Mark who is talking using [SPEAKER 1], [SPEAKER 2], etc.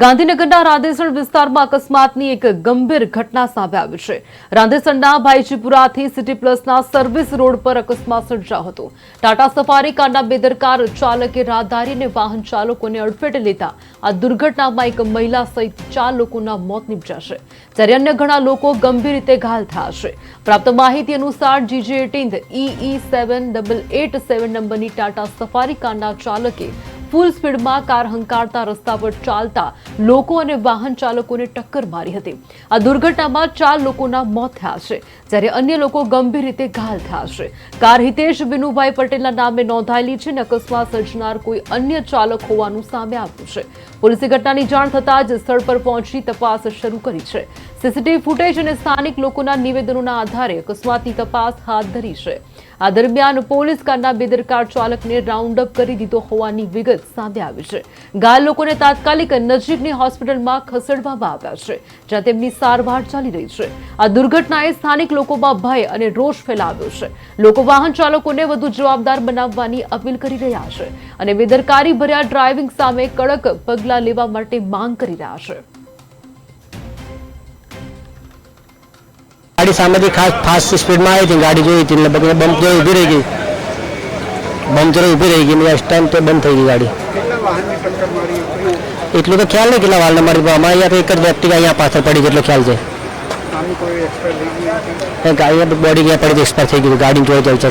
[SPEAKER 1] ગાંધીનગરના રાંદેસણ વિસ્તારમાં અકસ્માતની એક ગંભીર ઘટના સામે આવી છે. રાંદેસણના ભાઈજીપુરાથી સિટી પ્લસના સર્વિસ રોડ પર અકસ્માત સર્જાયો હતો. ટાટા સફારી કારના બેદરકાર ચાલકે રાહદારી અને વાહન ચાલકોને અડફેટે લેતા આ દુર્ઘટનામાં એક મહિલા સહિત ચાર લોકોના મોત નીપજ્યા છે. જ્યારે અન્ય ઘણા લોકો ગંભીર રીતે ઘાયલ થયા છે. પ્રાપ્ત માહિતી અનુસાર GJ eighteen E seven double eight seven નંબરની ટાટા સફારી કારના ચાલકે ફૂલ સ્પીડમાં કાર હંકારતા રસ્તા પર ચાલતા લોકો અને વાહન ચાલકોને ટક્કર મારી હતી. આ દુર્ઘટનામાં ચાર લોકોના મોત થયા છે, જ્યારે અન્ય લોકો ગંભીર રીતે ઘાયલ થયા છે. કાર હિતેશ વિનુભાઈ પટેલના નામે નોંધાયેલી છે અને અકસ્માત સર્જનાર કોઈ અન્ય ચાલક હોવાનું સામે આવ્યું છે. પોલીસે ઘટનાની જાણ થતાં જ સ્થળ પર પહોંચી તપાસ શરૂ કરી છે. સીસીટીવી ફૂટેજ અને સ્થાનિક લોકોના નિવેદનોના આધારે અકસ્માતની તપાસ હાથ ધરી છે. આ દરમિયાન પોલીસ કારના બેદરકાર ચાલકને રાઉન્ડ અપ કરી દીધો હોવાની વિગત સામે આવી છે. ઘાયલ લોકોને તાત્કાલિક નજીકની હોસ્પિટલમાં ખસેડવામાં આવ્યા છે, જ્યાં તેમની સારવાર ચાલી રહી છે. આ દુર્ઘટનાએ સ્થાનિક લોકોમાં ભય અને રોષ ફેલાવ્યો છે. લોકો વાહન ચાલકોને વધુ જવાબદાર બનાવવાની અપીલ કરી રહ્યા છે અને બેદરકારી ભર્યા ડ્રાઇવિંગ સામે કડક પગલાં લેવા માટે માંગ કરી રહ્યા છે.
[SPEAKER 2] ગાડી સામેથી ખાસ ફાસ્ટ સ્પીડમાં આવી હતી. ગાડી જોઈ હતી એટલે બધી જોઈ ઊભી રહી ગઈ. જોઈ ઊભી રહી ગઈ એટલે સ્ટેન્ડ તો બંધ થઈ ગઈ ગાડી. એટલું તો ખ્યાલ નહીં કેટલા વાળને મારી પણ અમારે અહીંયા એક જ વ્યક્તિ અહીંયા પાછળ પડી એટલો ખ્યાલ છે. ગાડી બોડી ગયા પડી એક્સપાયર થઈ ગયું ગાડી જોઈ જાય છે